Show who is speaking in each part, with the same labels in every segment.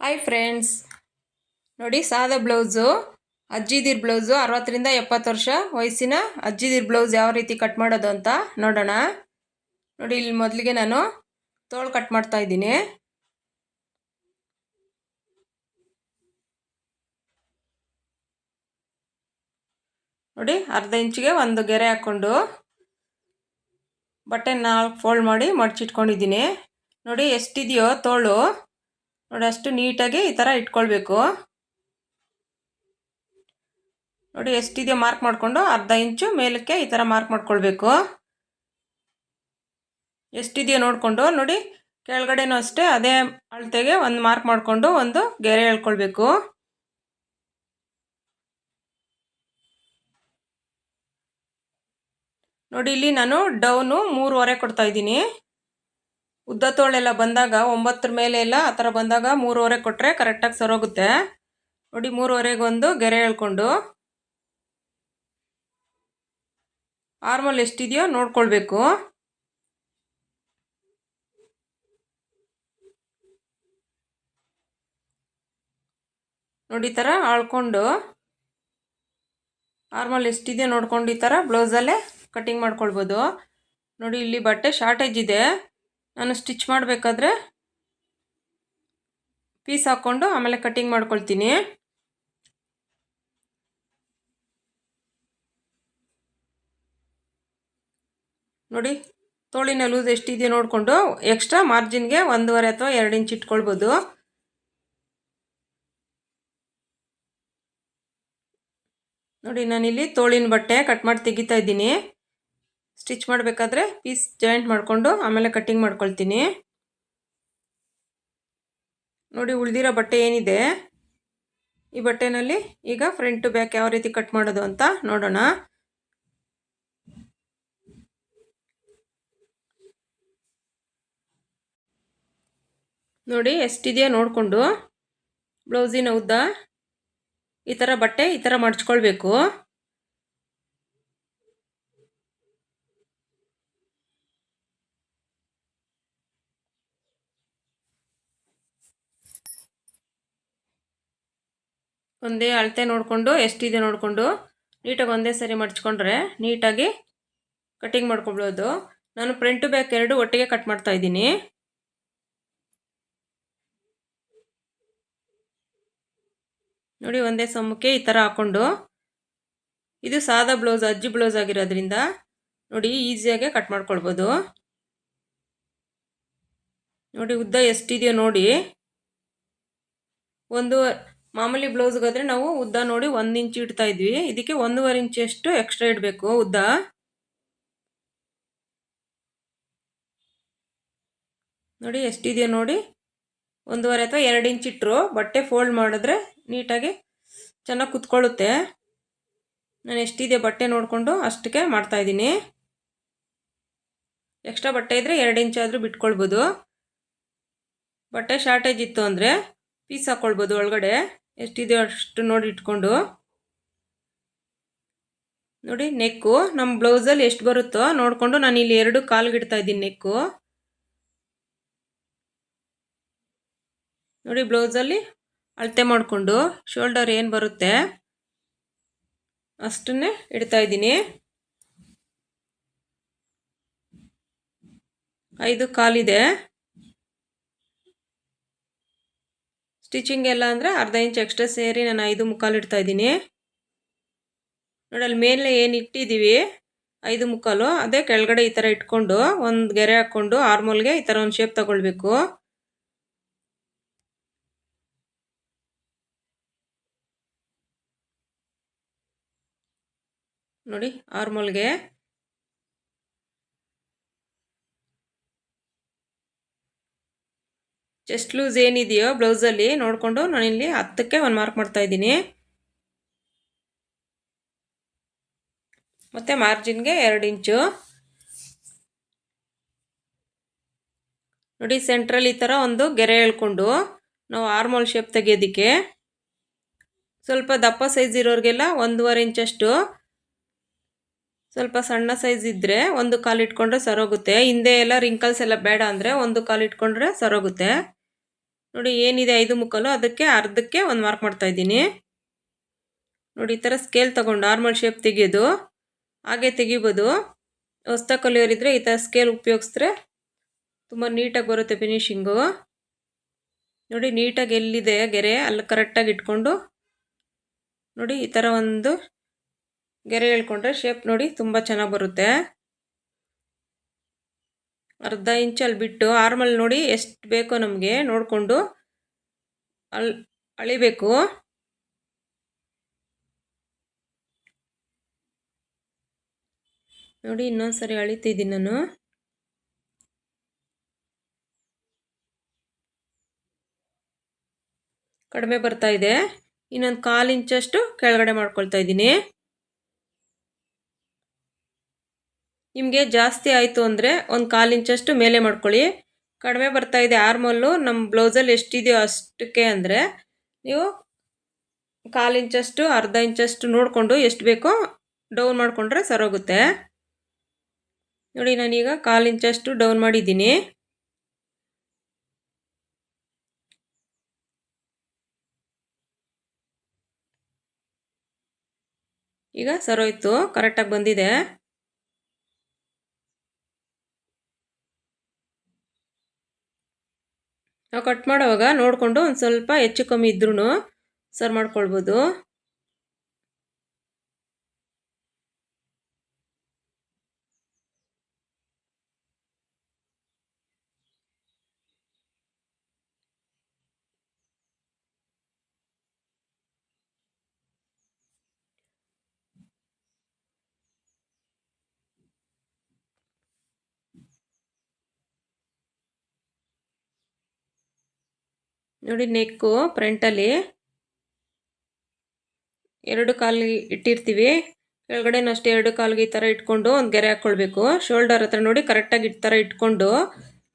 Speaker 1: Hi friends ನೋಡಿ, ಸಾದ blouse ಅಜ್ಜಿದಿರ್ blouse ಅರವತ್ತರಿಂದ ಎಪ್ಪತ್ತು ವರ್ಷ ವಯಸ್ಸಿನ ಅಜ್ಜಿದಿರ್ ಬ್ಲೌಸ್ ಯಾವ ರೀತಿ ಕಟ್ ಮಾಡೋದು ಅಂತ ನೋಡೋಣ. ನೋಡಿ, ಇಲ್ಲಿ ಮೊದಲಿಗೆ ನಾನು ತೋಳು ಕಟ್ ಮಾಡ್ತಾ ಇದ್ದೀನಿ. ನೋಡಿ, ಅರ್ಧ ಇಂಚಿಗೆ ಒಂದು ಗೆರೆ ಹಾಕ್ಕೊಂಡು ಬಟ್ಟೆ ನಾಲ್ಕು ಫೋಲ್ಡ್ ಮಾಡಿ ಮಡಚಿಟ್ಕೊಂಡಿದ್ದೀನಿ. ನೋಡಿ, ಎಷ್ಟಿದೆಯೋ ತೋಳು. ನೋಡಿ, ಅಷ್ಟು ನೀಟಾಗಿ ಈ ಥರ ಇಟ್ಕೊಳ್ಬೇಕು. ನೋಡಿ, ಎಷ್ಟಿದೆಯೋ ಮಾರ್ಕ್ ಮಾಡಿಕೊಂಡು ಅರ್ಧ ಇಂಚು ಮೇಲಕ್ಕೆ ಈ ಥರ ಮಾರ್ಕ್ ಮಾಡ್ಕೊಳ್ಬೇಕು. ಎಷ್ಟಿದೆಯೋ ನೋಡಿಕೊಂಡು, ನೋಡಿ, ಕೆಳಗಡೆನೂ ಅಷ್ಟೇ ಅದೇ ಅಳತೆಗೆ ಒಂದು ಮಾರ್ಕ್ ಮಾಡಿಕೊಂಡು ಒಂದು ಗೆರೆ ಹೇಳ್ಕೊಳ್ಬೇಕು ನೋಡಿ, ಇಲ್ಲಿ ನಾನು ಡೌನು ಮೂರುವರೆ ಕೊಡ್ತಾ ಇದ್ದೀನಿ. ಉದ್ದ ತೋಳೆಲ್ಲ ಬಂದಾಗ ಒಂಬತ್ತರ ಮೇಲೆ ಎಲ್ಲ ಆ ಥರ ಬಂದಾಗ ಮೂರುವರೆ ಕೊಟ್ಟರೆ ಕರೆಕ್ಟಾಗಿ ಸರೋಗುತ್ತೆ. ನೋಡಿ, ಮೂರುವರೆಗೆ ಒಂದು ಗೆರೆ ಹೇಳ್ಕೊಂಡು. ಆರ್ಮಲ್ ಎಷ್ಟಿದೆಯೋ ನೋಡ್ಕೊಳ್ಬೇಕು. ನೋಡಿ, ಈ ಥರ ಆಳ್ಕೊಂಡು. ಆರ್ಮಲ್ ಎಷ್ಟಿದೆಯೋ ನೋಡ್ಕೊಂಡು ಈ ಥರ ಬ್ಲೌಸಲ್ಲೇ ಕಟ್ಟಿಂಗ್ ಮಾಡ್ಕೊಳ್ಬೋದು. ನೋಡಿ, ಇಲ್ಲಿ ಬಟ್ಟೆ ಶಾರ್ಟೇಜ್ ಇದೆ. ನಾನು ಸ್ಟಿಚ್ ಮಾಡಬೇಕಾದ್ರೆ ಪೀಸ್ ಹಾಕ್ಕೊಂಡು ಆಮೇಲೆ ಕಟ್ಟಿಂಗ್ ಮಾಡ್ಕೊಳ್ತೀನಿ. ನೋಡಿ, ತೋಳಿನ ಲೂಸ್ ಎಷ್ಟಿದೆ ನೋಡಿಕೊಂಡು ಎಕ್ಸ್ಟ್ರಾ ಮಾರ್ಜಿನ್ಗೆ ಒಂದೂವರೆ ಅಥವಾ ಎರಡು ಇಂಚ್ ಇಟ್ಕೊಳ್ಬೋದು. ನೋಡಿ, ನಾನಿಲ್ಲಿ ತೋಳಿನ ಬಟ್ಟೆ ಕಟ್ ಮಾಡಿ ತೆಗಿತಾ ಇದ್ದೀನಿ. ಸ್ಟಿಚ್ ಮಾಡಬೇಕಾದ್ರೆ ಪೀಸ್ ಜಾಯಿಂಟ್ ಮಾಡಿಕೊಂಡು ಆಮೇಲೆ ಕಟ್ಟಿಂಗ್ ಮಾಡ್ಕೊಳ್ತೀನಿ. ನೋಡಿ ಉಳಿದಿರೋ ಬಟ್ಟೆ ಏನಿದೆ? ಈ ಬಟ್ಟೆನಲ್ಲಿ ಈಗ ಫ್ರಂಟ್ ಬ್ಯಾಕ್ ಯಾವ ರೀತಿ ಕಟ್ ಮಾಡೋದು ಅಂತ ನೋಡೋಣ. ನೋಡಿ ಎಷ್ಟಿದೆಯಾ ನೋಡಿಕೊಂಡು ಬ್ಲೌಸಿನ ಉದ್ದ ಈ ಥರ ಬಟ್ಟೆ ಈ ಥರ ಮಡ್ಚ್ಕೊಳ್ಬೇಕು ಒಂದೇ ಅಳತೆ ನೋಡಿಕೊಂಡು ಎಷ್ಟಿದೆ ನೋಡಿಕೊಂಡು ನೀಟಾಗಿ ಒಂದೇ ಸರಿ ಮಡ್ಚ್ಕೊಂಡ್ರೆ ನೀಟಾಗಿ ಕಟಿಂಗ್ ಮಾಡ್ಕೊಬೋದು. ನಾನು ಫ್ರಂಟು ಬ್ಯಾಕ್ ಎರಡು ಒಟ್ಟಿಗೆ ಕಟ್ ಮಾಡ್ತಾ ಇದ್ದೀನಿ. ನೋಡಿ, ಒಂದೇ ಸಮಕ್ಕೆ ಈ ಥರ ಹಾಕ್ಕೊಂಡು. ಇದು ಸಾದಾ ಬ್ಲೌಸ್, ಅಜ್ಜಿ ಬ್ಲೌಸ್ ಆಗಿರೋದ್ರಿಂದ ನೋಡಿ, ಈಸಿಯಾಗೆ ಕಟ್ ಮಾಡ್ಕೊಳ್ಬೋದು. ನೋಡಿ, ಉದ್ದ ಎಷ್ಟಿದೆಯೋ ನೋಡಿ. ಒಂದು ಮಾಮೂಲಿ ಬ್ಲೌಸ್ಗಾದರೆ ನಾವು ಉದ್ದ ನೋಡಿ ಒಂದು ಇಂಚು ಇಡ್ತಾ ಇದ್ವಿ. ಇದಕ್ಕೆ ಒಂದೂವರೆ ಇಂಚಷ್ಟು ಎಕ್ಸ್ಟ್ರಾ ಇಡಬೇಕು ಉದ್ದ. ನೋಡಿ ಎಷ್ಟಿದೆಯೋ ನೋಡಿ. ಒಂದೂವರೆ ಅಥವಾ ಎರಡು ಇಂಚ್ ಇಟ್ಟರು ಬಟ್ಟೆ ಫೋಲ್ಡ್ ಮಾಡಿದ್ರೆ ನೀಟಾಗಿ ಚೆನ್ನಾಗಿ ಕುತ್ಕೊಳ್ಳುತ್ತೆ. ನಾನು ಎಷ್ಟಿದೆಯೋ ಬಟ್ಟೆ ನೋಡಿಕೊಂಡು ಅಷ್ಟಕ್ಕೆ ಮಾಡ್ತಾಯಿದ್ದೀನಿ ಎಕ್ಸ್ಟ್ರಾ ಬಟ್ಟೆ ಇದ್ದರೆ ಎರಡು ಇಂಚಾದರೂ ಬಿಟ್ಕೊಳ್ಬೋದು. ಬಟ್ಟೆ ಶಾರ್ಟೇಜ್ ಇತ್ತು ಅಂದರೆ ಪೀಸ್ ಹಾಕ್ಕೊಳ್ಬೋದು ಒಳಗಡೆ. ಎಷ್ಟಿದೆ ಅಷ್ಟು ನೋಡಿ ಇಟ್ಕೊಂಡು. ನೋಡಿ, ನೆಕ್ಕು, ನಮ್ಮ ಬ್ಲೌಸಲ್ಲಿ ಎಷ್ಟು ಬರುತ್ತೋ ನೋಡಿಕೊಂಡು ನಾನು ಇಲ್ಲಿ ಎರಡು ಕಾಲ್ಗಿಡ್ತಾ ಇದ್ದೀನಿ ನೆಕ್ಕು. ನೋಡಿ, ಬ್ಲೌಸಲ್ಲಿ ಅಳತೆ ಮಾಡಿಕೊಂಡು ಶೋಲ್ಡರ್ ಏನು ಬರುತ್ತೆ ಅಷ್ಟನ್ನೇ ಇಡ್ತಾ ಇದ್ದೀನಿ. ಐದು ಕಾಲಿದೆ. ಸ್ಟಿಚಿಂಗ್ ಎಲ್ಲ ಅಂದರೆ ಅರ್ಧ ಇಂಚ್ ಎಕ್ಸ್ಟ್ರಾ ಸೇರಿ ನಾನು ಐದು ಮುಕ್ಕಾಲು ಇಡ್ತಾ ಇದ್ದೀನಿ. ನೋಡಲ್ಲಿ ಮೇಲೆ ಏನು ಇಟ್ಟಿದ್ದೀವಿ ಐದು ಮುಕ್ಕಾಲು. ಅದೇ ಕೆಳಗಡೆ ಈ ಥರ ಇಟ್ಕೊಂಡು ಒಂದು ಗೆರೆ ಹಾಕ್ಕೊಂಡು ಆರ್ಮೋಲ್ಗೆ ಈ ಥರ ಒಂದು ಶೇಪ್ ತಗೊಳ್ಬೇಕು. ನೋಡಿ ಆರ್ಮೋಲ್ಗೆ ಚೆಸ್ಟ್ ಲೂಸ್ ಏನಿದೆಯೋ ಬ್ಲೌಸಲ್ಲಿ ನೋಡಿಕೊಂಡು ನಾನಿಲ್ಲಿ ಹತ್ತಕ್ಕೆ ಒಂದು ಮಾರ್ಕ್ ಮಾಡ್ತಾ ಇದ್ದೀನಿ. ಮತ್ತು ಮಾರ್ಜಿನ್ಗೆ ಎರಡು ಇಂಚು ನೋಡಿ ಸೆಂಟ್ರಲ್ಲಿ ಈ ಥರ ಒಂದು ಗೆರೆ ಹೇಳ್ಕೊಂಡು ನಾವು ಆರ್ಮೋಲ್ ಶೇಪ್ ತೆಗೆಯೋದಕ್ಕೆ. ಸ್ವಲ್ಪ ದಪ್ಪ ಸೈಜ್ ಇರೋರಿಗೆಲ್ಲ ಒಂದೂವರೆ ಇಂಚಷ್ಟು ಸ್ವಲ್ಪ ಸಣ್ಣ ಸೈಜ್ ಇದ್ದರೆ ಒಂದು ಕಾಲು ಇಟ್ಕೊಂಡ್ರೆ ಸರೋಗುತ್ತೆ. ಹಿಂದೆ ಎಲ್ಲ ರಿಂಕಲ್ಸ್ ಎಲ್ಲ ಬೇಡ ಅಂದರೆ ಒಂದು ಕಾಲು ಇಟ್ಕೊಂಡ್ರೆ ಸರೋಗುತ್ತೆ. ನೋಡಿ, ಏನಿದೆ ಐದು ಮುಕ್ಕಲು? ಅದಕ್ಕೆ ಅರ್ಧಕ್ಕೆ ಒಂದು ಮಾರ್ಕ್ ಮಾಡ್ತಾ ಇದ್ದೀನಿ. ನೋಡಿ, ಈ ಥರ ಸ್ಕೇಲ್ ತೊಗೊಂಡು ನಾರ್ಮಲ್ ಶೇಪ್ ತೆಗೆಯೋದು ಹಾಗೆ ತೆಗಿಬೋದು. ಹೊಸ್ತ ಕಲಿಯೋರಿದ್ರೆ ಈ ಥರ ಸ್ಕೇಲ್ ಉಪಯೋಗಿಸಿದ್ರೆ ತುಂಬ ನೀಟಾಗಿ ಬರುತ್ತೆ ಫಿನಿಶಿಂಗು ನೋಡಿ, ನೀಟಾಗಿ ಎಲ್ಲಿದೆ ಗೆರೆ, ಅಲ್ಲಿ ಕರೆಕ್ಟಾಗಿ ಇಟ್ಕೊಂಡು, ನೋಡಿ, ಈ ಥರ ಒಂದು ಗೆರೆ ಹೇಳ್ಕೊಂಡ್ರೆ ಶೇಪ್ ನೋಡಿ ತುಂಬ ಚೆನ್ನಾಗಿ ಬರುತ್ತೆ. ಅರ್ಧ ಇಂಚಲ್ಲಿ ಬಿಟ್ಟು ಆರ್ಮಲ್ ನೋಡಿ ಎಷ್ಟು ಬೇಕೋ ನಮಗೆ ನೋಡಿಕೊಂಡು ಅಲ್ಲಿ ಅಳಿಬೇಕು. ನೋಡಿ ಇನ್ನೊಂದು ಸರಿ ಅಳಿತಿದ್ದೀನಿ ನಾನು. ಕಡಿಮೆ ಬರ್ತಾ ಇದೆ. ಇನ್ನೊಂದು ಕಾಲು ಇಂಚಷ್ಟು ಕೆಳಗಡೆ ಮಾಡ್ಕೊಳ್ತಾ ಇದ್ದೀನಿ. ನಿಮಗೆ ಜಾಸ್ತಿ ಆಯಿತು ಅಂದರೆ ಒಂದು ಕಾಲು ಇಂಚಷ್ಟು ಮೇಲೆ ಮಾಡ್ಕೊಳ್ಳಿ. ಕಡಿಮೆ ಬರ್ತಾ ಇದೆ ಆರ್ಮಲ್ಲು ನಮ್ಮ ಬ್ಲೌಸಲ್ಲಿ ಎಷ್ಟಿದೆಯೋ ಅಷ್ಟಕ್ಕೆ ಅಂದರೆ ನೀವು ಕಾಲು ಇಂಚಷ್ಟು, ಅರ್ಧ ಇಂಚಷ್ಟು ನೋಡಿಕೊಂಡು ಎಷ್ಟು ಬೇಕೋ ಡೌನ್ ಮಾಡಿಕೊಂಡ್ರೆ ಸರೋಗುತ್ತೆ. ನೋಡಿ, ನಾನೀಗ ಕಾಲು ಇಂಚಷ್ಟು ಡೌನ್ ಮಾಡಿದ್ದೀನಿ. ಈಗ ಸರೋಯ್ತು, ಕರೆಕ್ಟಾಗಿ ಬಂದಿದೆ. ನಾವು ಕಟ್ ಮಾಡುವಾಗ ನೋಡಿಕೊಂಡು ಒಂದು ಸ್ವಲ್ಪ ಹೆಚ್ಚು ಕಮ್ಮಿ ಇದ್ರೂ ಸರ್ ಮಾಡ್ಕೊಳ್ಬೋದು. ನೋಡಿ ನೆಕ್ಕು ಫ್ರಂಟಲ್ಲಿ ಎರಡು ಕಾಲು ಇಟ್ಟಿರ್ತೀವಿ. ಕೆಳಗಡೆನೂ ಅಷ್ಟೇ ಎರಡು ಕಾಲಿಗೆ ಈ ಥರ ಇಟ್ಕೊಂಡು ಒಂದು ಗೆರೆ ಹಾಕ್ಕೊಳ್ಬೇಕು ಶೋಲ್ಡರ್ ಹತ್ರ ನೋಡಿ ಕರೆಕ್ಟಾಗಿ ಈ ಥರ ಇಟ್ಕೊಂಡು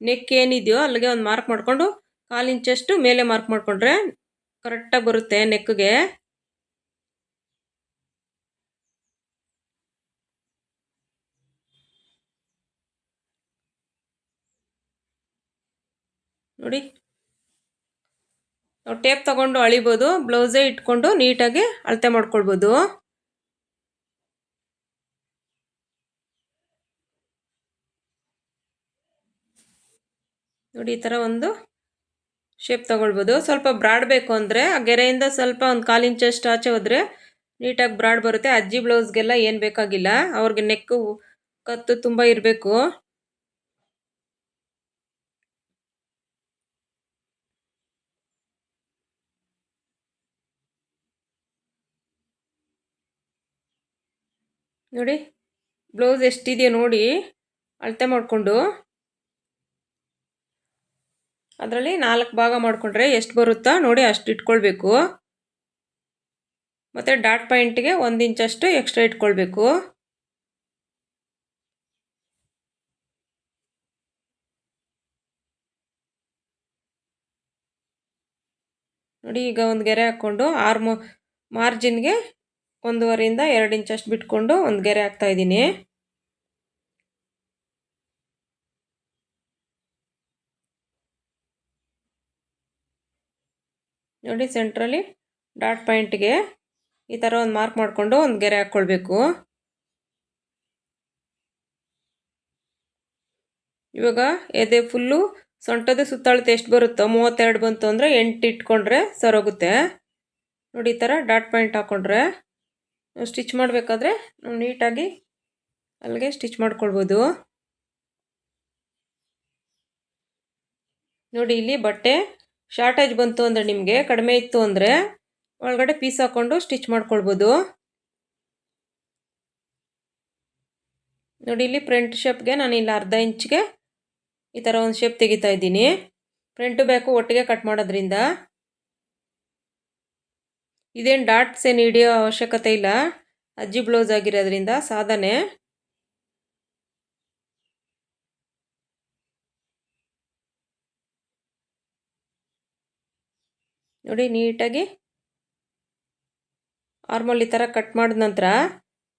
Speaker 1: ನೆಕ್ ಏನಿದೆಯೋ ಅಲ್ಲಿಗೆ ಒಂದು ಮಾರ್ಕ್ ಮಾಡಿಕೊಂಡು ಕಾಲು ಇಂಚಷ್ಟು ಮೇಲೆ ಮಾರ್ಕ್ ಮಾಡಿಕೊಂಡ್ರೆ ಕರೆಕ್ಟಾಗಿ ಬರುತ್ತೆ ನೆಕ್ಗೆ ನೋಡಿ ನಾವು ಟೇಪ್ ತಗೊಂಡು ಅಳಿಬೋದು ಬ್ಲೌಸೇ ಇಟ್ಕೊಂಡು ನೀಟಾಗಿ ಅಳತೆ ಮಾಡ್ಕೊಳ್ಬೋದು. ನೋಡಿ, ಈ ಥರ ಒಂದು ಶೇಪ್ ತಗೊಳ್ಬೋದು. ಸ್ವಲ್ಪ ಬ್ರಾಡ್ ಬೇಕು ಅಂದರೆ, ಆ ಗೆರೆಯಿಂದ ಸ್ವಲ್ಪ ಒಂದು ಕಾಲು ಇಂಚಷ್ಟು ಆಚೆ ಹೋದರೆ ನೀಟಾಗಿ ಬ್ರಾಡ್ ಬರುತ್ತೆ. ಅಜ್ಜಿ ಬ್ಲೌಸ್ಗೆಲ್ಲ ಏನು ಬೇಕಾಗಿಲ್ಲ. ಅವ್ರಿಗೆ ನೆಕ್ಕು, ಕತ್ತು ತುಂಬ ಇರಬೇಕು. ನೋಡಿ ಬ್ಲೌಸ್ ಎಷ್ಟಿದೆಯೋ ನೋಡಿ, ಅಳತೆ ಮಾಡಿಕೊಂಡು, ಅದರಲ್ಲಿ ನಾಲ್ಕು ಭಾಗ ಮಾಡಿಕೊಂಡ್ರೆ ಎಷ್ಟು ಬರುತ್ತಾ ನೋಡಿ ಅಷ್ಟು ಇಟ್ಕೊಳ್ಬೇಕು. ಮತ್ತು ಡಾಟ್ ಪಾಯಿಂಟ್ಗೆ ಒಂದು ಇಂಚಷ್ಟು ಎಕ್ಸ್ಟ್ರಾ ಇಟ್ಕೊಳ್ಬೇಕು. ನೋಡಿ, ಈಗ ಒಂದು ಗೆರೆ ಹಾಕ್ಕೊಂಡು ಆರ್ಮೋ, ಮಾರ್ಜಿನ್ಗೆ ಒಂದೂವರೆಯಿಂದ ಎರಡು ಇಂಚಷ್ಟು ಬಿಟ್ಕೊಂಡು ಒಂದು ಗೆರೆ ಹಾಕ್ತಾಯಿದ್ದೀನಿ ನೋಡಿ ಸೆಂಟ್ರಲ್ಲಿ ಡಾಟ್ ಪಾಯಿಂಟ್ಗೆ ಈ ಥರ ಒಂದು ಮಾರ್ಕ್ ಮಾಡಿಕೊಂಡು ಒಂದು ಗೆರೆ ಹಾಕ್ಕೊಳ್ಬೇಕು ಇವಾಗ ಎದೆ ಫುಲ್ಲು ಸೊಂಟದ ಸುತ್ತಳತೆ ಎಷ್ಟು ಬರುತ್ತೋ ಮೂವತ್ತೆರಡು ಬಂತು ಅಂದರೆ ಎಂಟು ಇಟ್ಕೊಂಡ್ರೆ ಸರೋಗುತ್ತೆ ನೋಡಿ ಈ ಥರ ಡಾಟ್ ಪಾಯಿಂಟ್ ಹಾಕ್ಕೊಂಡ್ರೆ ಸ್ಟಿಚ್ ಮಾಡಬೇಕಾದ್ರೆ ನಾವು ನೀಟಾಗಿ ಅಲ್ಲಿಗೆ ಸ್ಟಿಚ್ ಮಾಡ್ಕೊಳ್ಬೋದು. ನೋಡಿ, ಇಲ್ಲಿ ಬಟ್ಟೆ ಶಾರ್ಟೇಜ್ ಬಂತು ಅಂದರೆ ನಿಮಗೆ, ಕಡಿಮೆ ಇತ್ತು ಅಂದರೆ ಒಳಗಡೆ ಪೀಸ್ ಹಾಕ್ಕೊಂಡು ಸ್ಟಿಚ್ ಮಾಡ್ಕೊಳ್ಬೋದು. ನೋಡಿ, ಇಲ್ಲಿ ಫ್ರಂಟ್ ಶೇಪ್ಗೆ ನಾನು ಇಲ್ಲಿ ಅರ್ಧ ಇಂಚ್ಗೆ ಈ ಥರ ಒಂದು ಶೇಪ್ ತೆಗಿತಾ ಇದ್ದೀನಿ. ಫ್ರಂಟು ಬೇಕು ಒಟ್ಟಿಗೆ ಕಟ್ ಮಾಡೋದ್ರಿಂದ ಇದೇನು ಡಾಟ್ಸ್ ಏನು ಹಿಡಿಯೋ ಅವಶ್ಯಕತೆ ಇಲ್ಲ. ಅಜ್ಜಿ ಬ್ಲೌಸ್ ಆಗಿರೋದ್ರಿಂದ ಸಾಧನೆ. ನೋಡಿ ನೀಟಾಗಿ ಆರ್ಮಲ್ ಈ ಥರ ಕಟ್ ಮಾಡಿದ ನಂತರ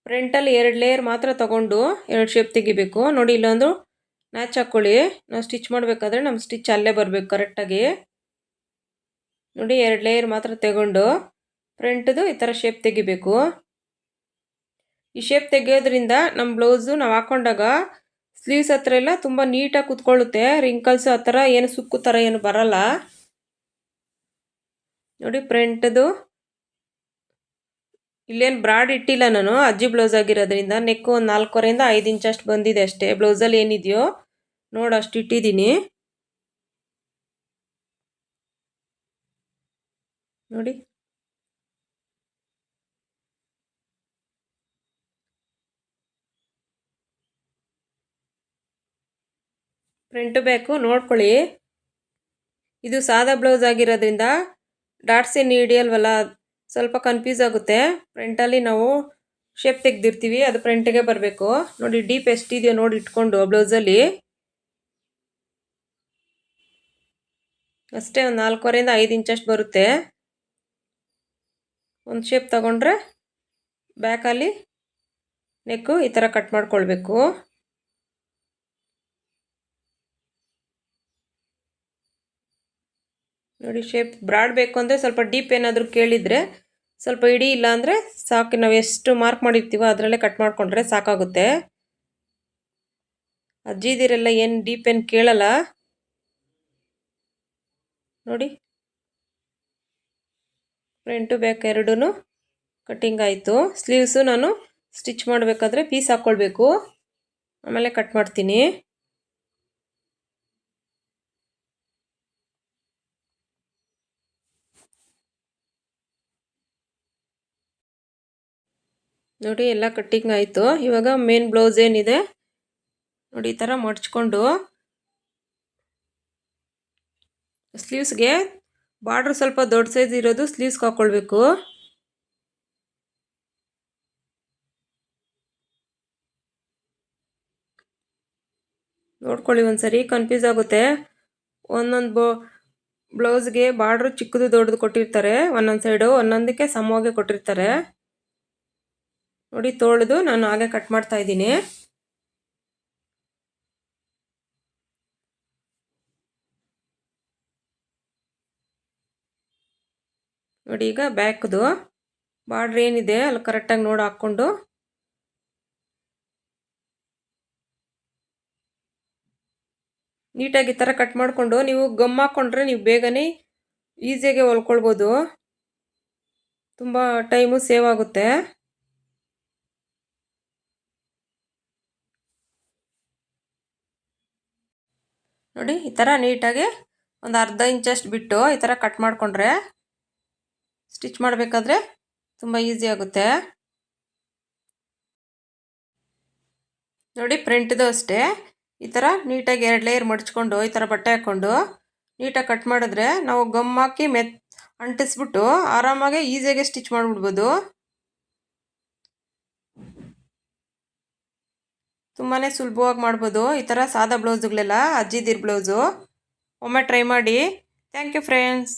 Speaker 1: ಫ್ರಂಟಲ್ಲಿ ಎರಡು ಲೇಯರ್ ಮಾತ್ರ ತಗೊಂಡು ಎರಡು ಶೇಪ್ ತೆಗಿಬೇಕು. ನೋಡಿ ಇಲ್ಲೊಂದು ಮ್ಯಾಚ್ ಹಾಕ್ಕೊಳ್ಳಿ ನಾವು ಸ್ಟಿಚ್ ಮಾಡಬೇಕಾದ್ರೆ ನಮ್ಮ ಸ್ಟಿಚ್ ಅಲ್ಲೇ ಬರಬೇಕು ಕರೆಕ್ಟಾಗಿ ನೋಡಿ ಎರಡು ಲೇಯರ್ ಮಾತ್ರ ತಗೊಂಡು ಫ್ರಂಟ್ದು ಈ ಥರ ಶೇಪ್ ತೆಗಿಬೇಕು. ಈ ಶೇಪ್ ತೆಗಿಯೋದ್ರಿಂದ ನಮ್ಮ ಬ್ಲೌಸು ನಾವು ಹಾಕೊಂಡಾಗ ಸ್ಲೀವ್ಸ್ ಹತ್ರ ಎಲ್ಲ ತುಂಬ ನೀಟಾಗಿ ಕುತ್ಕೊಳ್ಳುತ್ತೆ. ರಿಂಕಲ್ಸ್ ಆ ಥರ ಏನು ಸುಕ್ಕು ಥರ ಏನು ಬರಲ್ಲ. ನೋಡಿ ಫ್ರಂಟ್ದು ಇಲ್ಲೇನು ಬ್ರಾಡ್ ಇಟ್ಟಿಲ್ಲ ನಾನು. ಅಜ್ಜಿ ಬ್ಲೌಸ್ ಆಗಿರೋದ್ರಿಂದ ನೆಕ್ಕು ಒಂದು ನಾಲ್ಕೂವರೆಯಿಂದ ಐದು ಇಂಚಷ್ಟು ಬಂದಿದೆ ಅಷ್ಟೇ. ಬ್ಲೌಸಲ್ಲಿ ಏನಿದೆಯೋ ನೋಡಿ ಅಷ್ಟು ಇಟ್ಟಿದ್ದೀನಿ. ನೋಡಿ. ಫ್ರಂಟ್ ಬೇಕು, ನೋಡ್ಕೊಳ್ಳಿ. ಇದು ಸಾದಾ ಬ್ಲೌಸ್ ಆಗಿರೋದ್ರಿಂದ ಡಾಟ್ಸ್ ಏನು ಹಿಡಿಯಲ್ವಲ್ಲ ಸ್ವಲ್ಪ ಕನ್ಫ್ಯೂಸ್ ಆಗುತ್ತೆ. ಪ್ರಿಂಟಲ್ಲಿ ನಾವು ಶೇಪ್ ತೆಗೆದಿರ್ತೀವಿ, ಅದು ಪ್ರಿಂಟಿಗೆ ಬರಬೇಕು. ನೋಡಿ ಡೀಪ್ ಎಷ್ಟಿದೆಯೋ ನೋಡಿ ಇಟ್ಕೊಂಡು ಬ್ಲೌಸಲ್ಲಿ ಅಷ್ಟೇ ಒಂದು ನಾಲ್ಕೂವರೆಯಿಂದ ಐದು ಇಂಚಷ್ಟು ಬರುತ್ತೆ. ಒಂದು ಶೇಪ್ ತಗೊಂಡ್ರೆ ಬ್ಯಾಕಲ್ಲಿ ನೆಕ್ಕು ಈ ಥರ ಕಟ್ ಮಾಡ್ಕೊಳ್ಬೇಕು. ನೋಡಿ ಶೇಪ್ ಬ್ರಾಡ್ ಬೇಕು ಅಂದರೆ ಸ್ವಲ್ಪ ಡೀಪ್ ಏನಾದರೂ ಕೇಳಿದರೆ ಸ್ವಲ್ಪ ಇಡೀ ಇಲ್ಲ ಅಂದರೆ ಸಾಕು. ನಾವು ಎಷ್ಟು ಮಾರ್ಕ್ ಮಾಡಿರ್ತೀವೋ ಅದರಲ್ಲೇ ಕಟ್ ಮಾಡಿಕೊಂಡ್ರೆ ಸಾಕಾಗುತ್ತೆ. ಅಜ್ಜಿದಿರೆಲ್ಲ ಏನು ಡೀಪ್ ಏನು ಕೇಳಲ್ಲ. ನೋಡಿ. ಫ್ರಂಟು ಬ್ಯಾಕ್ ಎರಡೂ ಕಟ್ಟಿಂಗ್ ಆಯಿತು. ಸ್ಲೀವ್ಸು ನಾನು ಸ್ಟಿಚ್ ಮಾಡಬೇಕಾದ್ರೆ ಪೀಸ್ ಹಾಕ್ಕೊಳ್ಬೇಕು ಆಮೇಲೆ ಕಟ್ ಮಾಡ್ತೀನಿ. ನೋಡಿ ಎಲ್ಲ ಕಟ್ಟಿಂಗ್ ಆಯಿತು. ಇವಾಗ ಮೇನ್ ಬ್ಲೌಸ್ ಏನಿದೆ, ನೋಡಿ ಈ ಥರ ಮಡ್ಚ್ಕೊಂಡು ಸ್ಲೀವ್ಸ್ಗೆ ಬಾರ್ಡ್ರ್ ಸ್ವಲ್ಪ ದೊಡ್ಡ ಸೈಜ್ ಇರೋದು ಸ್ಲೀವ್ಸ್ಗೆ ಹಾಕ್ಕೊಳ್ಬೇಕು ನೋಡ್ಕೊಳ್ಳಿ ಒಂದ್ಸರಿ ಕನ್ಫ್ಯೂಸ್ ಆಗುತ್ತೆ. ಒಂದೊಂದು ಬೋ ಬ್ಲೌಸ್ಗೆ ಬಾರ್ಡ್ರ್ ಚಿಕ್ಕದು ದೊಡ್ಡದು ಕೊಟ್ಟಿರ್ತಾರೆ, ಒಂದೊಂದು ಸೈಡು ಒಂದೊಂದಕ್ಕೆ ಸಮವಾಗಿ ಕೊಟ್ಟಿರ್ತಾರೆ. ನೋಡಿ, ತೊಳೆದು ನಾನು ಹಾಗೆ ಕಟ್ ಮಾಡ್ತಾ ಇದ್ದೀನಿ. ನೋಡಿ, ಈಗ ಬ್ಯಾಕ್ದು ಬಾರ್ಡ್ರ್ ಏನಿದೆ, ಅಲ್ಲಿ ಕರೆಕ್ಟಾಗಿ ನೋಡಿ ಹಾಕ್ಕೊಂಡು. ನೀಟಾಗಿ ಈ ಥರ ಕಟ್ ಮಾಡಿಕೊಂಡು, ನೀವು ಗಮ್ ಹಾಕ್ಕೊಂಡ್ರೆ ನೀವು ಬೇಗನೆ ಈಸಿಯಾಗಿ ಹೊಲ್ಕೊಳ್ಬೋದು. ತುಂಬ ಟೈಮು ಸೇವ್ ಆಗುತ್ತೆ. ನೋಡಿ, ಈ ಥರ ನೀಟಾಗಿ ಒಂದು ಅರ್ಧ ಇಂಚಷ್ಟು ಬಿಟ್ಟು ಈ ಥರ ಕಟ್ ಮಾಡಿಕೊಂಡ್ರೆ ಸ್ಟಿಚ್ ಮಾಡಬೇಕಾದ್ರೆ ತುಂಬ ಈಸಿ ಆಗುತ್ತೆ. ನೋಡಿ ಪ್ರಿಂಟ್ದು ಅಷ್ಟೇ. ಈ ಥರ ನೀಟಾಗಿ ಎರಡು ಲೇಯರ್ ಮಡ್ಚ್ಕೊಂಡು, ಈ ಥರ ಬಟ್ಟೆ ಹಾಕ್ಕೊಂಡು ನೀಟಾಗಿ ಕಟ್ ಮಾಡಿದ್ರೆ ನಾವು ಗಮ್ ಹಾಕಿ ಮೆತ್ ಅಂಟಿಸ್ಬಿಟ್ಟು ಆರಾಮಾಗಿ ಈಸಿಯಾಗೆ ಸ್ಟಿಚ್ ಮಾಡಿಬಿಡ್ಬೋದು. ತುಂಬಾ ಸುಲಭವಾಗಿ ಮಾಡ್ಬೋದು. ಈ ಥರ ಸಾದಾ ಬ್ಲೌಸ್ಗಳೆಲ್ಲ ಅಜ್ಜಿದಿರ್ ಬ್ಲೌಸು ಒಮ್ಮೆ ಟ್ರೈ ಮಾಡಿ. Thank you friends